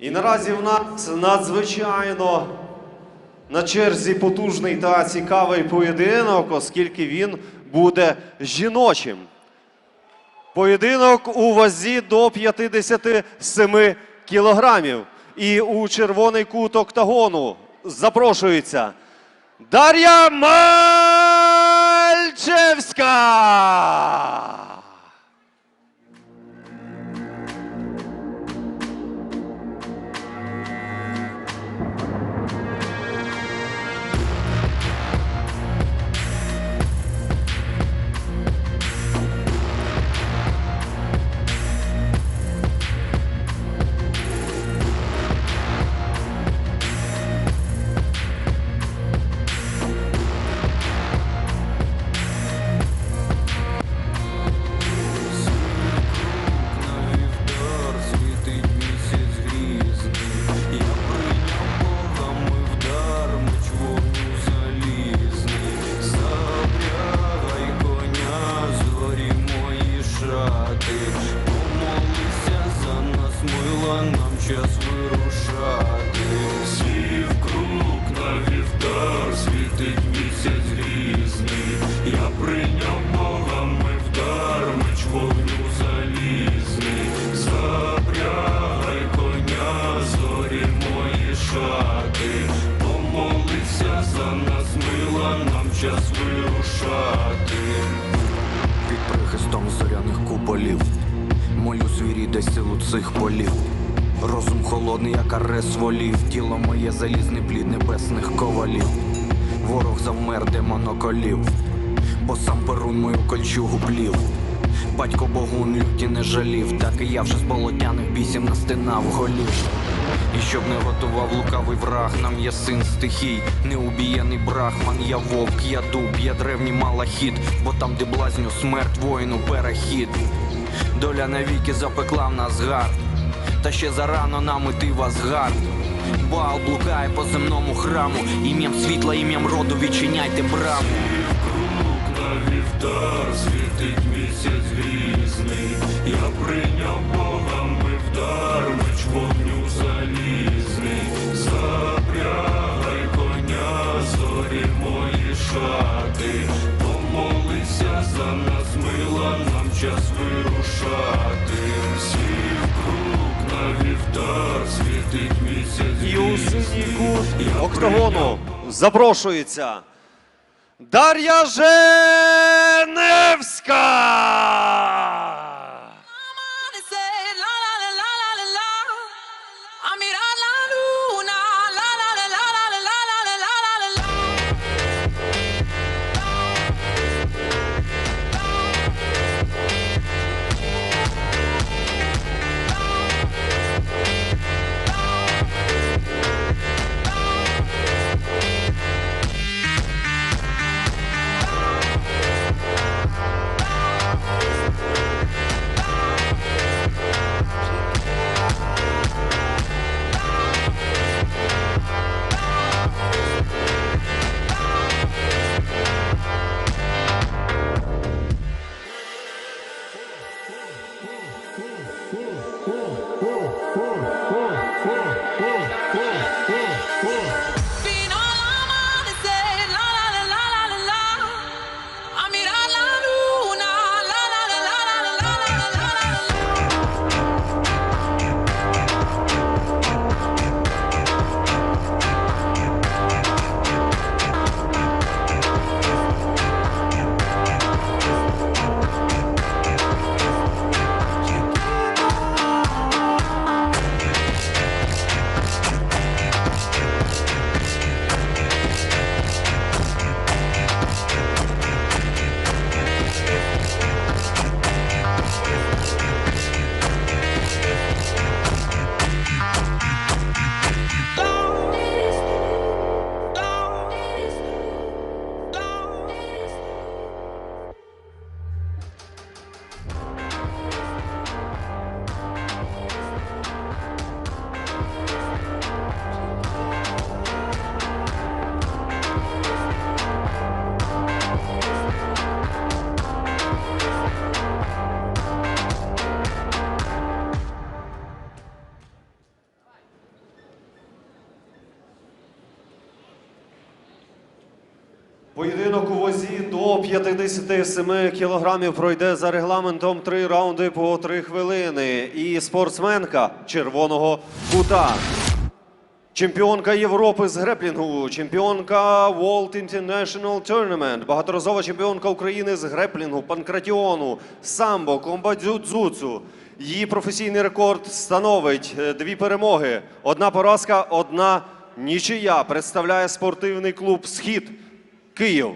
І наразі в нас надзвичайно на черзі потужний та цікавий поєдинок, оскільки він буде жіночим. Поєдинок у вазі до 57 кілограмів. І у червоний кут октагону запрошується Дар'я Мальчевська! Молю свій дай силу цих полів. Розум холодний, як арес волів, тіло моє залізний плід небесних ковалів. Ворог завмер, де моноколів, бо сам перун мою кольчугу плів. Батько богун люті не жалів, так і я вже з болотяних бісів настинав голів. І щоб не готував лукавий враг, нам є син стихій, неубієний брахман, я вовк, я дуб, я древній малахіт, бо там, де блазню смерть, воїну перехід. Доля навіки запекла в нас гард, та ще зарано нам іти в Асгард. Бал блукає по земному храму, ім'ям світла, ім'ям роду відчиняйте браму. на вівтар світить місяць грізний, я прийняв богами вдар, меч вогню залізний, запрошується Дар'я Женевська! Вазі до 57 кілограмів пройде за регламентом три раунди по три хвилини. І спортсменка червоного кута. Чемпіонка Європи з греплінгу, чемпіонка World International Tournament, багаторазова чемпіонка України з греплінгу, панкратіону, самбо, комбадзюдзуцу. Її професійний рекорд становить е, дві перемоги. Одна поразка, одна нічия. Представляє спортивний клуб Схід Київ.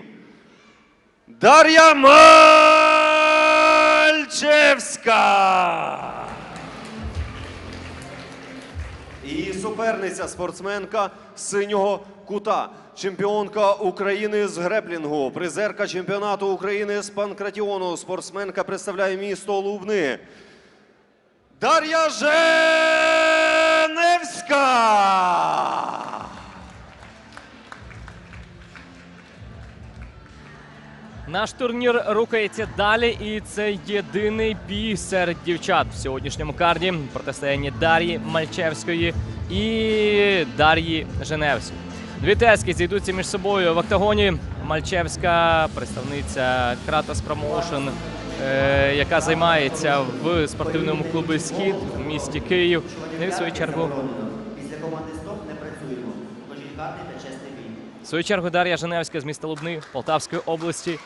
Дар'я Мальчевська! І суперниця спортсменка синього кута, чемпіонка України з греплінгу, призерка чемпіонату України з панкратіону. Спортсменка представляє місто Лубни. Дар'я Женевська! Наш турнір рухається далі, і це єдиний бій серед дівчат в сьогоднішньому карді. Протистояння Дар'ї Мальчевської і Дар'ї Женевської. Дві тески зійдуться між собою в октагоні. Мальчевська, представниця Кратос Промоушен, е, яка займається в спортивному клубі Схід в місті Київ. І в свою чергу Після команди стоп не працюємо. Покажіть карти та чесний бій. В свою чергу Дар'я Женевська з міста Лубни Полтавської області.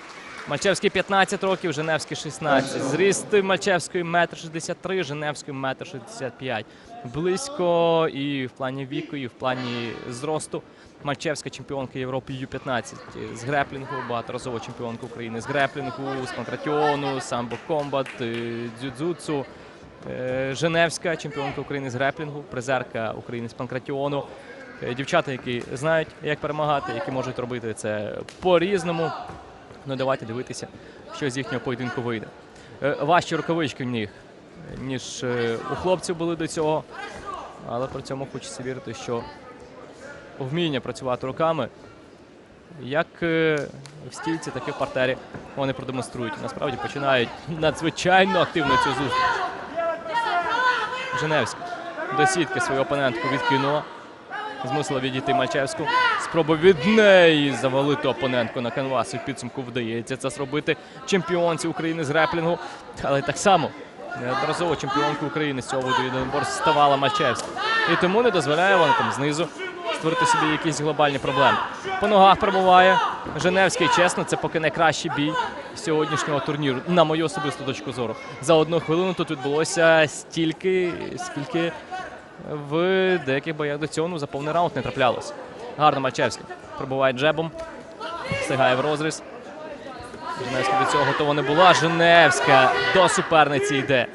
Мальчевський 15 років, Женевський 16. Зріст Мальчевської 1,63 м, Женевської 1,65 м. Близько і в плані віку, і в плані зросту. Мальчевська чемпіонка Європи Ю-15 з греплінгу, багаторазова чемпіонка України з греплінгу, з панкратіону, самбо комбат, е, дзюдзюцу. Е, Женевська чемпіонка України з греплінгу, призерка України з панкратіону. Е, Дівчата, які знають, як перемагати, які можуть робити це по-різному. Ну, давайте дивитися, що з їхнього поєдинку вийде. Е, Важчі рукавички в них, ніж е, у хлопців були до цього. Але при цьому хочеться вірити, що вміння працювати руками, як е, в стійці, так і в партері, вони продемонструють. Насправді починають надзвичайно активно цю зустріч. Женевська до сітки свою опонентку відкинула. Змусила відійти Мальчевську. Спроба від неї завалити опонентку на канвас. І підсумку вдається це зробити чемпіонці України з реплінгу. Але так само неодноразово чемпіонку України з цього виду єдиноборств ставала Мальчевська. І тому не дозволяє вона там знизу створити собі якісь глобальні проблеми. По ногах пробуває Женевський. Чесно, це поки найкращий бій сьогоднішнього турніру, на мою особисту точку зору. За одну хвилину тут відбулося стільки, скільки в деяких боях до цього ну, за повний раунд не траплялося. Гарно Мальчевська. Пробуває джебом, встигає в розріз. Женевська до цього готова не була. Женевська до суперниці йде.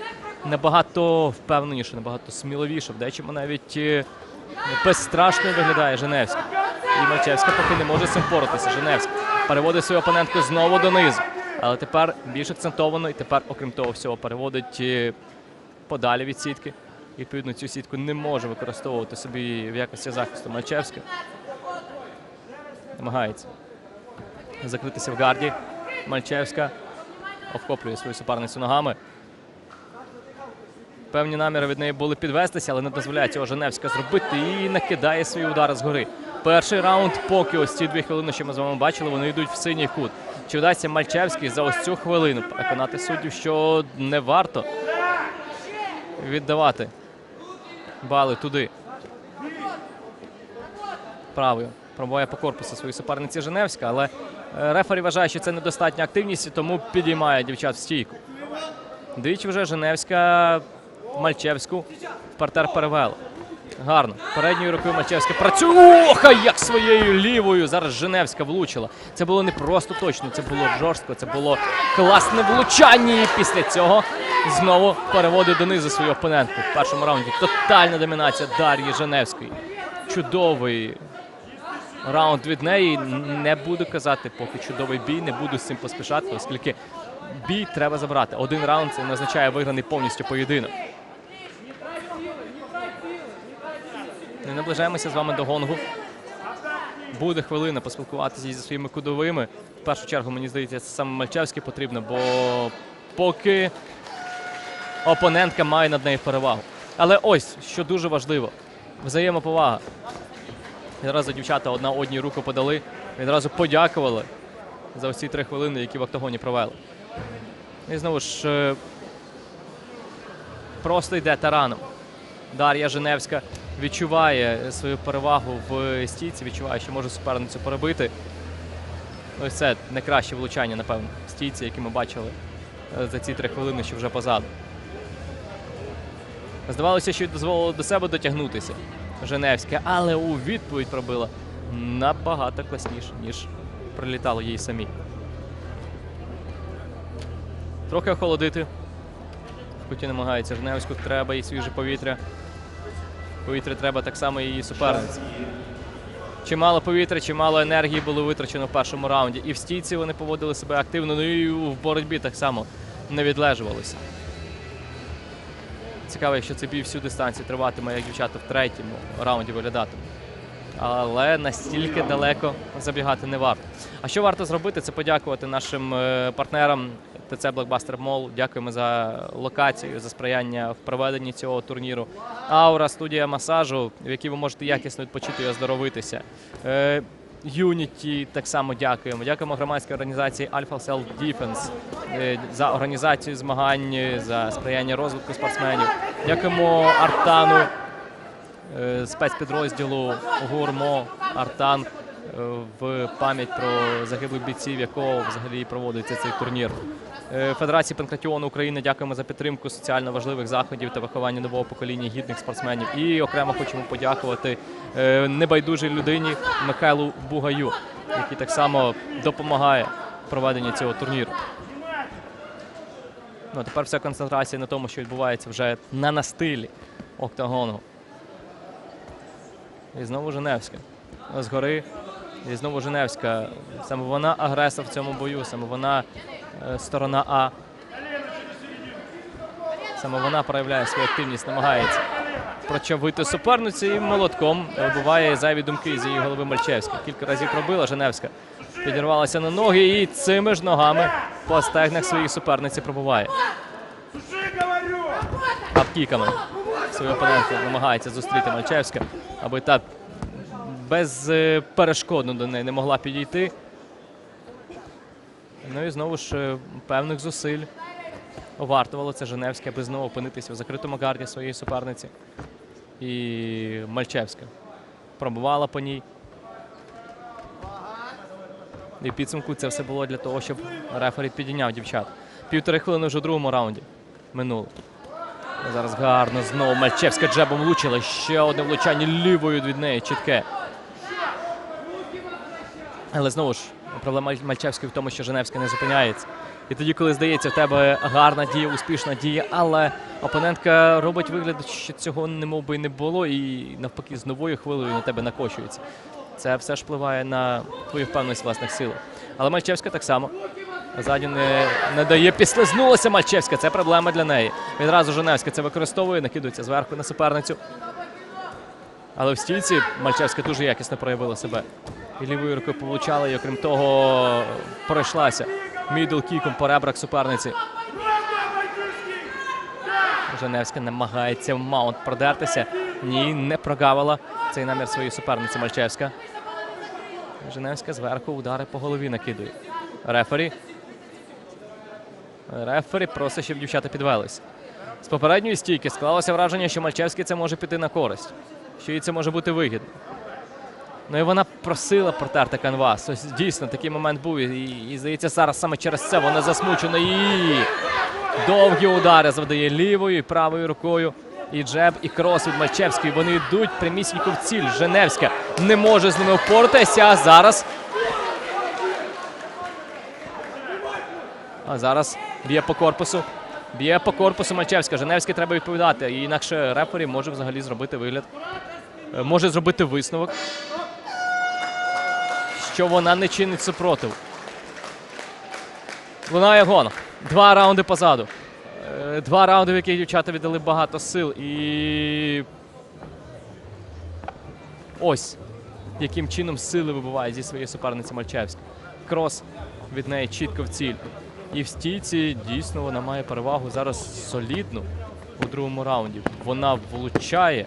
Набагато впевненіше, набагато сміловіше. В дечому навіть е, безстрашно виглядає Женевська. І Мальчевська поки не може з цим впоратися. Женевська переводить свою опонентку знову донизу. Але тепер більш акцентовано і тепер, окрім того всього, переводить е, подалі від сітки. Відповідно, цю сітку не може використовувати собі в якості захисту Мальчевська. Намагається закритися в гарді. Мальчевська охоплює свою суперницю ногами. Певні наміри від неї були підвестися, але не дозволяє цього Женевська зробити і накидає свої удари згори. Перший раунд, поки ось ці дві хвилини, що ми з вами бачили, вони йдуть в синій кут. Чи вдасться Мальчевський за ось цю хвилину переконати суддів, що не варто віддавати бали туди. Правою пробуває по корпусу свої суперниці Женевська, але е, рефері вважає, що це недостатня активність, тому підіймає дівчат в стійку. Двічі вже Женевська Мальчевську в партер перевела. Гарно. Передньою рукою Мальчевська працює. Ох, як своєю лівою. Зараз Женевська влучила. Це було не просто точно, це було жорстко, це було класне влучання. І після цього знову переводить донизу свою опонентку. В першому раунді тотальна домінація Дар'ї Женевської. Чудовий раунд від неї. Не буду казати, поки чудовий бій, не буду з цим поспішати, оскільки бій треба забрати. Один раунд це не означає виграний повністю поєдинок. Не наближаємося з вами до гонгу. Буде хвилина поспілкуватися зі своїми кудовими. В першу чергу, мені здається, це саме Мальчевський потрібно, бо поки опонентка має над нею перевагу. Але ось, що дуже важливо, взаємоповага. Відразу дівчата одна одній руку подали, відразу подякували за ці три хвилини, які в октагоні провели. І знову ж е, просто йде тараном. Дар'я Женевська відчуває свою перевагу в стійці, відчуває, що може суперницю перебити. Ось це найкраще влучання, напевно, в стійці, яке ми бачили е, за ці три хвилини, що вже позаду. Здавалося, що дозволило до себе дотягнутися Женевське, але у відповідь пробила набагато класніше, ніж прилітало їй самі. Трохи охолодити. В куті намагається Женевську, треба їй свіже повітря. Повітря треба так само і її суперниці. Чимало повітря, чимало енергії було витрачено в першому раунді. І в стійці вони поводили себе активно, ну і в боротьбі так само не відлежувалися. Цікаво, якщо цей бій всю дистанцію триватиме, як дівчата в третьому раунді виглядатиме. Але настільки далеко забігати не варто. А що варто зробити, це подякувати нашим е, партнерам ТЦ Blockbuster Mall. Дякуємо за локацію, за сприяння в проведенні цього турніру. Аура, студія масажу, в якій ви можете якісно відпочити і оздоровитися. Unity так само дякуємо. Дякуємо громадській організації Alpha Self Defense е, за організацію змагань, за сприяння розвитку спортсменів. Дякуємо Артану, е, спецпідрозділу ГУРМО Артан в пам'ять про загиблих бійців, якого взагалі проводиться цей турнір. Е, Федерації Панкратіону України дякуємо за підтримку соціально важливих заходів та виховання нового покоління гідних спортсменів. І окремо хочемо подякувати е, небайдужій людині Михайлу Бугаю, який так само допомагає в проведенні цього турніру. Ну, тепер вся концентрація на тому, що відбувається вже на настилі октагону. І знову Женевська. Згори. І знову Женевська. Саме вона агресор в цьому бою, саме вона е, сторона А. Саме вона проявляє свою активність, намагається прочавити суперницю і молотком вибиває зайві думки з її голови Мальчевська. Кілька разів пробила Женевська. Підірвалася на ноги і цими ж ногами по стегнах своїх суперниці пробуває. Апкіками свою опонентку намагається зустріти Мальчевська, аби та безперешкодно до неї не могла підійти. Ну і знову ж е, певних зусиль вартувало це Женевське, аби знову опинитися в закритому гарді своєї суперниці. І Мальчевська пробувала по ній. І підсумку це все було для того, щоб рефері підійняв дівчат. Півтори хвилини вже в другому раунді минуло. Зараз гарно знову Мальчевська джебом влучила. Ще одне влучання лівою від неї чітке. Але знову ж проблема Мальчевської в тому, що Женевська не зупиняється. І тоді, коли здається, в тебе гарна дія, успішна дія, але опонентка робить вигляд, що цього не мов би не було, і навпаки з новою хвилею на тебе накочується. Це все ж впливає на твою впевненість власних силах. Але Мальчевська так само. Ззаді не, не дає, підслизнулася Мальчевська. Це проблема для неї. Відразу Женевська це використовує, накидується зверху на суперницю. Але в стійці Мальчевська дуже якісно проявила себе. І лівою рукою получала, і окрім того, пройшлася мідл кіком по ребрах суперниці. Женевська намагається в маунт продертися. Ні, не прогавила цей намір своєї суперниці Мальчевська. Женевська зверху удари по голові накидує. Рефері. Рефері просить, щоб дівчата підвелись. З попередньої стійки склалося враження, що Мальчевський це може піти на користь, що їй це може бути вигідно. Ну і вона просила протерти канвас. Ось дійсно такий момент був. І, і здається, зараз саме через це вона засмучена. І довгі удари завдає лівою і правою рукою. І джеб, і крос від Мальчевської. Вони йдуть прямісінько в ціль. Женевська не може з ними впоратися. А зараз. А зараз б'є по корпусу. Б'є по корпусу Мальчевська. Женевська треба відповідати. Інакше рефері може взагалі зробити вигляд. е, Може зробити висновок що вона не чинить супротиву. Лунає гон. Два раунди позаду. Е, Два раунди, в яких дівчата віддали багато сил. І ось яким чином сили вибиває зі своєї суперниці Мальчевська. Крос від неї чітко в ціль. І в стійці дійсно вона має перевагу зараз солідну у другому раунді. Вона влучає.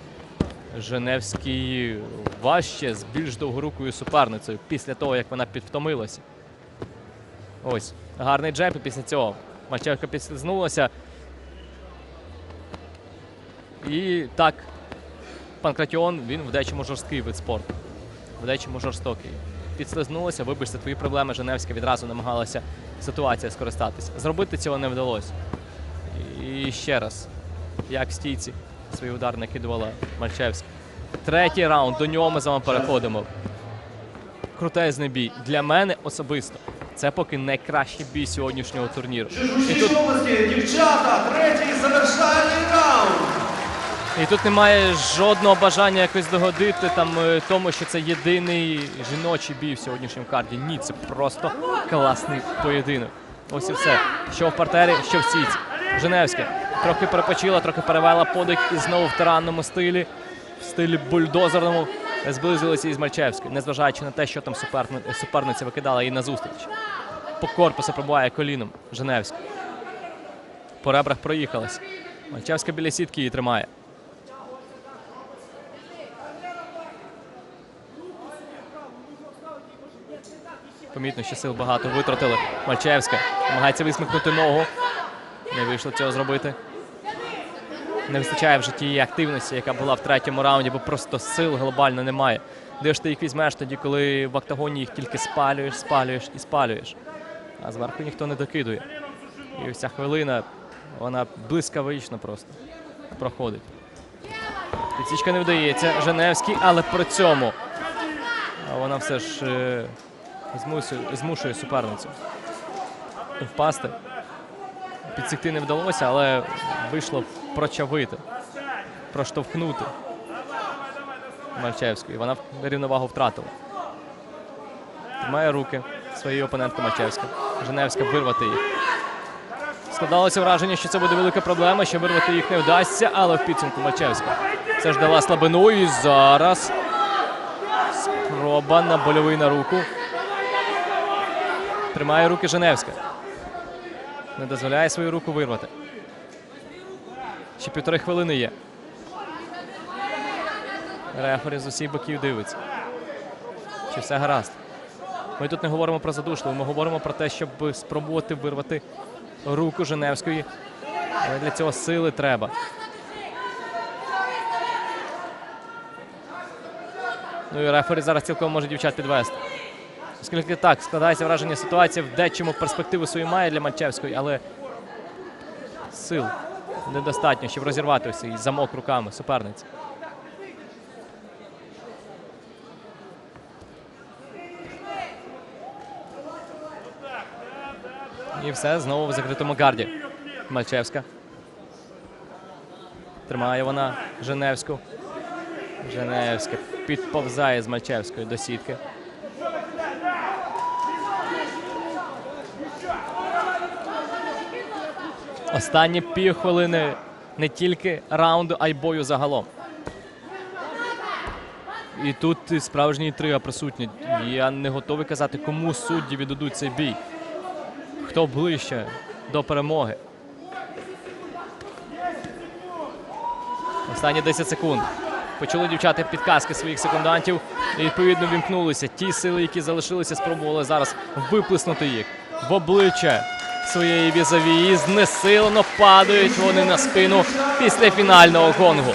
Женевський важче з більш довгорукою суперницею після того, як вона підвтомилася. Ось, гарний джеб, після цього Мальчевка підслизнулася. І так, Панкратіон, він в дечому жорсткий вид спорту. В дечому жорстокий. Підслизнулася, вибачте, твої проблеми Женевська відразу намагалася ситуація скористатися. Зробити цього не вдалося. І ще раз, як в стійці свій удар накидувала Мальчевська. Третій раунд, до нього ми з вами переходимо. Крутезний бій. Для мене особисто. Це поки найкращий бій сьогоднішнього турніру. І тут дівчата, третій завершальний раунд. І тут немає жодного бажання якось догодити там е, тому, що це єдиний жіночий бій в сьогоднішньому карді. Ні, це просто класний поєдинок. Ось і все. Що в партері, що в сіці. Женевська трохи перепочила, трохи перевела подих і знову в таранному стилі, в стилі бульдозерному. Зблизилися із Мальчевською, незважаючи на те, що там суперни- суперниця викидала їй назустріч. По корпусу пробуває коліном Женевська. По ребрах проїхалась. Мальчевська біля сітки її тримає. Помітно, що сил багато витратили. Мальчевська намагається висмикнути ногу. Не вийшло цього зробити. Не вистачає вже тієї активності, яка була в третьому раунді, бо просто сил глобально немає. Де ж ти їх візьмеш тоді, коли в октагоні їх тільки спалюєш, спалюєш і спалюєш. А зверху ніхто не докидує. І ось ця хвилина, вона блискавично просто проходить. Підсічка не вдається. Женевський, але при цьому вона все ж е, змушує суперницю впасти. Підсікти не вдалося, але вийшло прочавити, проштовхнути Мальчевську. І вона рівновагу втратила. Тримає руки своєї опонентки Мальчевська. Женевська вирвати їх. Складалося враження, що це буде велика проблема, що вирвати їх не вдасться, але в підсумку Мальчевська все ж дала слабину і зараз спроба на больовий на руку. Тримає руки Женевська. Не дозволяє свою руку вирвати. Ще півтори хвилини є. Рефері з усіх боків дивиться. Чи все гаразд? Ми тут не говоримо про задушливу, ми говоримо про те, щоб спробувати вирвати руку Женевської. Але для цього сили треба. Ну і рефері зараз цілком може дівчат підвести. Оскільки так, складається враження ситуація в дечому перспективу свою має для Мальчевської, але сил недостатньо, щоб розірвати ось цей замок руками суперниці. І все знову в закритому гарді. Мальчевська. Тримає вона Женевську. Женевська підповзає з Мальчевської до сітки. Останні півхвилини не тільки раунду, а й бою загалом. І тут справжні інтрига присутня. Я не готовий казати, кому судді віддадуть цей бій. Хто ближче до перемоги. Останні 10 секунд. Почули дівчата підказки своїх секундантів і відповідно вімкнулися. Ті сили, які залишилися, спробували зараз виплеснути їх в обличчя своєї візаві. І знесилено падають вони на спину після фінального гонгу.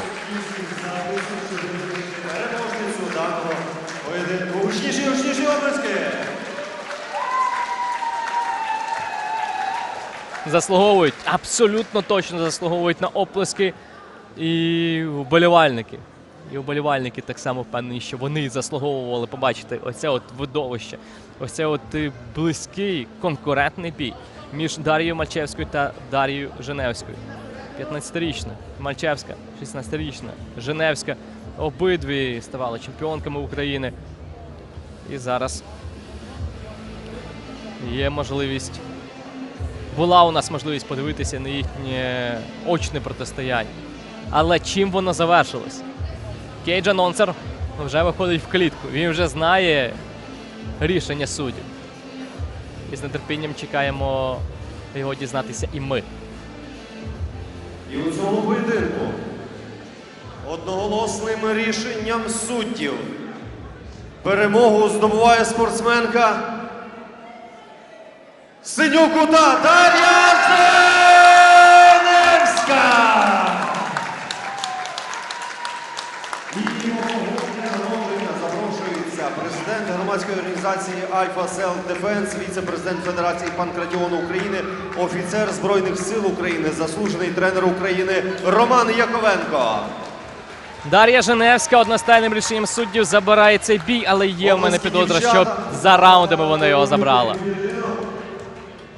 Заслуговують, абсолютно точно заслуговують на оплески і вболівальники. І вболівальники так само впевнені, що вони заслуговували побачити оце от видовище, оце от е, близький конкурентний бій між Дар'єю Мальчевською та Дар'єю Женевською. 15-річна Мальчевська, 16-річна Женевська. Обидві ставали чемпіонками України. І зараз є можливість була у нас можливість подивитися на їхнє очне протистояння. Але чим воно завершилось? Кейдж Анонсер вже виходить в клітку. Він вже знає рішення суддів. І з нетерпінням чекаємо його дізнатися і ми. І у цьому поєдинку одноголосним рішенням суддів перемогу здобуває спортсменка Синюкута Дар'я Женевська! І оголошення нагородження запрошується президент громадської організації Альфа Селф Дефенс, віце-президент Федерації Панкратіону України, офіцер Збройних сил України, заслужений тренер України Роман Яковенко. Дар'я Женевська одностайним рішенням суддів забирає цей бій, але є в мене підозра, що за раундами вони його забрали.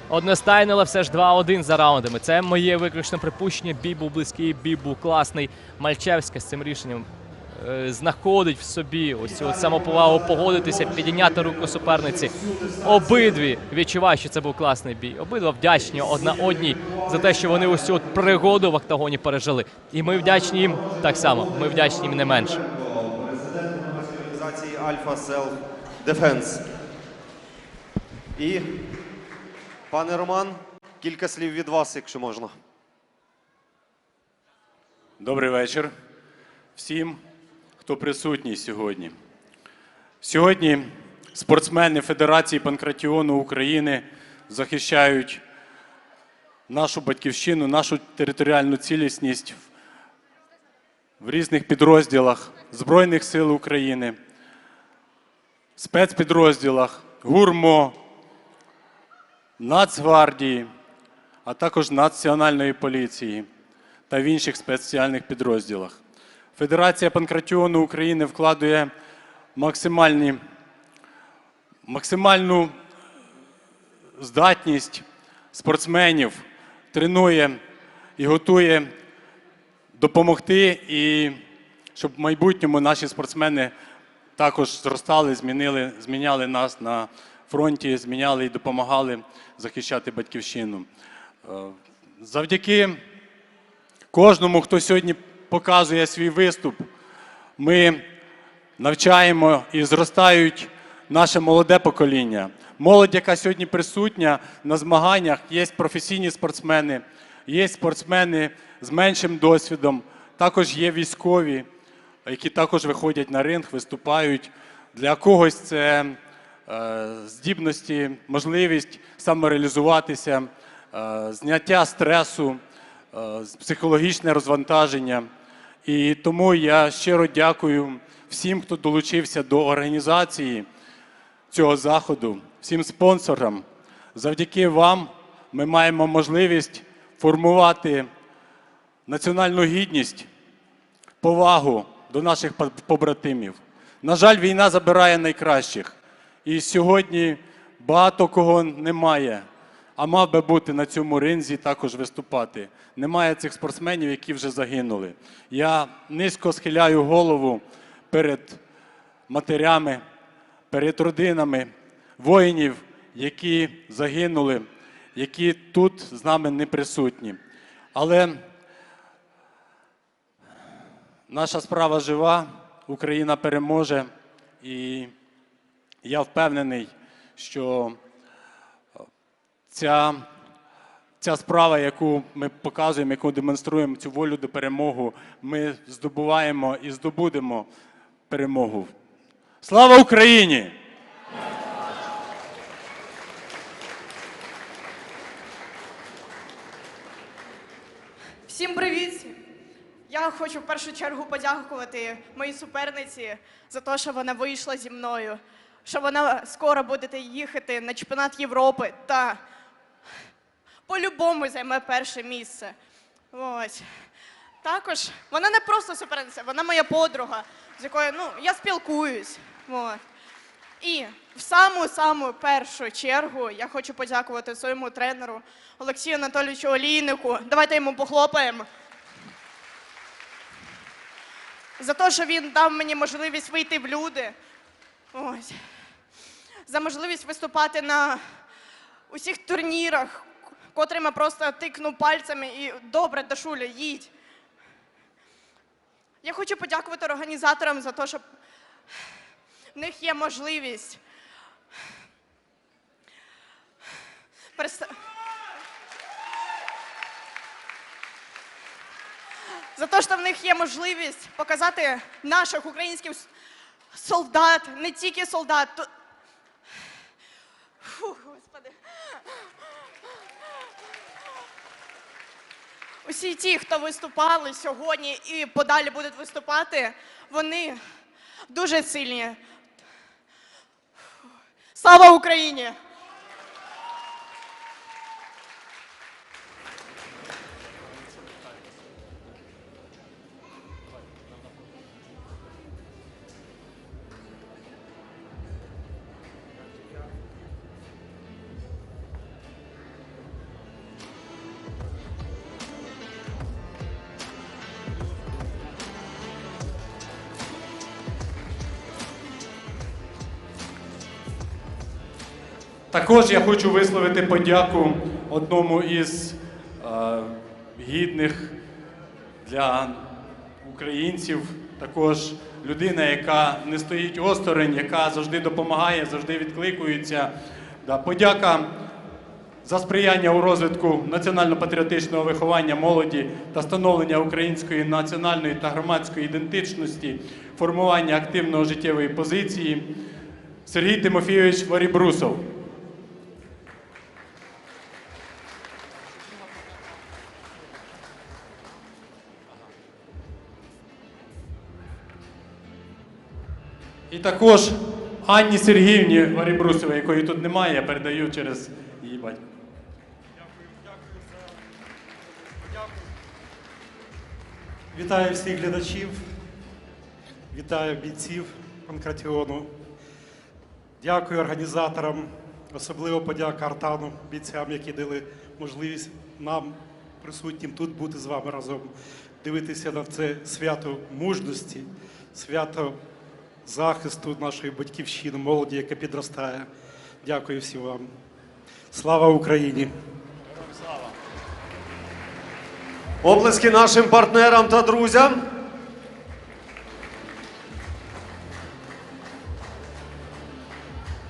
Одностайно, але все ж 2-1 за раундами. Це моє виключне припущення. Бій був близький, бій був класний. Мальчевська з цим рішенням знаходить в собі ось цю самоповагу погодитися, підійняти руку суперниці. Обидві відчувають, що це був класний бій. Обидва вдячні одна одній за те, що вони ось цю от пригоду в октагоні пережили. І ми вдячні їм так само. Ми вдячні їм не менше. Організації Альфа Селф Дефенс. І, пане Роман, кілька слів від вас, якщо можна. Добрий вечір всім, хто присутній сьогодні. Сьогодні спортсмени Федерації Панкратіону України захищають нашу батьківщину, нашу територіальну цілісність в різних підрозділах Збройних сил України, спецпідрозділах, ГУРМО, Нацгвардії, а також Національної поліції та в інших спеціальних підрозділах. Федерація Панкратіону України вкладує максимальні, максимальну здатність спортсменів, тренує і готує допомогти, і щоб в майбутньому наші спортсмени також зростали, змінили, зміняли нас на фронті, зміняли і допомагали захищати батьківщину. Е, Завдяки кожному, хто сьогодні показує свій виступ, ми навчаємо і зростають наше молоде покоління. Молодь, яка сьогодні присутня на змаганнях, є професійні спортсмени, є спортсмени з меншим досвідом, також є військові, які також виходять на ринг, виступають. Для когось це е, здібності, можливість самореалізуватися, е, зняття стресу, е, психологічне розвантаження. І тому я щиро дякую всім, хто долучився до організації цього заходу, всім спонсорам. Завдяки вам ми маємо можливість формувати національну гідність, повагу до наших побратимів. На жаль, війна забирає найкращих. І сьогодні багато кого немає, а мав би бути на цьому ринзі також виступати. Немає цих спортсменів, які вже загинули. Я низько схиляю голову перед матерями, перед родинами воїнів, які загинули, які тут з нами не присутні. Але наша справа жива, Україна переможе, і я впевнений, що ця, ця справа, яку ми показуємо, яку демонструємо, цю волю до перемоги, ми здобуваємо і здобудемо перемогу. Слава Україні! Всім привіт! Я хочу в першу чергу подякувати моїй суперниці за те, що вона вийшла зі мною, що вона скоро буде їхати на чемпіонат Європи та по-любому займе перше місце. Ось. Також вона не просто суперниця, вона моя подруга, з якою ну, я спілкуюсь. От. І в саму-саму першу чергу я хочу подякувати своєму тренеру Олексію Анатолійовичу Олійнику. Давайте йому похлопаємо. За те, що він дав мені можливість вийти в люди. Ось. За можливість виступати на усіх турнірах, котрими просто тикну пальцями і добре, Дашуля, їдь. Я хочу подякувати організаторам за те, що в них є можливість. За те, що в них є можливість показати наших українських солдат, не тільки солдат. Усі ті, хто виступали сьогодні і подалі будуть виступати, вони дуже сильні. Слава Україні! Також я хочу висловити подяку одному із е, гідних для українців, також людина, яка не стоїть осторонь, яка завжди допомагає, завжди відкликується. Да, подяка за сприяння у розвитку національно-патріотичного виховання молоді та становлення української національної та громадської ідентичності, формування активної життєвої позиції. Сергій Тимофійович Варібрусов. І також Анні Сергіївні Варібрусовій, якої тут немає, я передаю через її батька. Вітаю всіх глядачів, вітаю бійців Панкратіону. Дякую організаторам, особливо подяка Артану, бійцям, які дали можливість нам, присутнім тут, бути з вами разом, дивитися на це свято мужності, свято захисту нашої батьківщини, молоді, яка підростає. Дякую всім вам. Слава Україні! Оплески нашим партнерам та друзям.